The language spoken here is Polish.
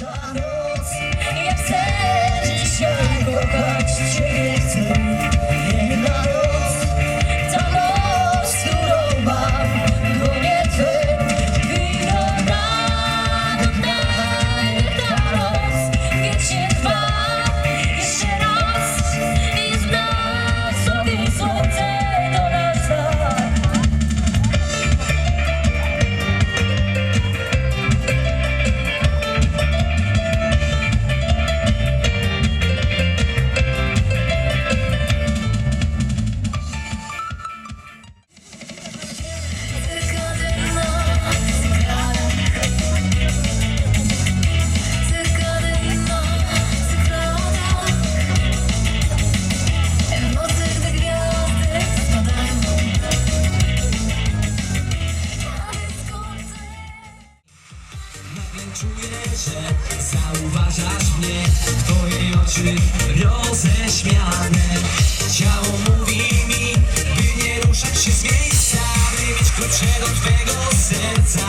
I'm wstydzi. Czuję, że zauważasz mnie Twoje oczy roześmiane Ciało mówi mi, by nie ruszać się z miejsca By mieć klucze do Twego serca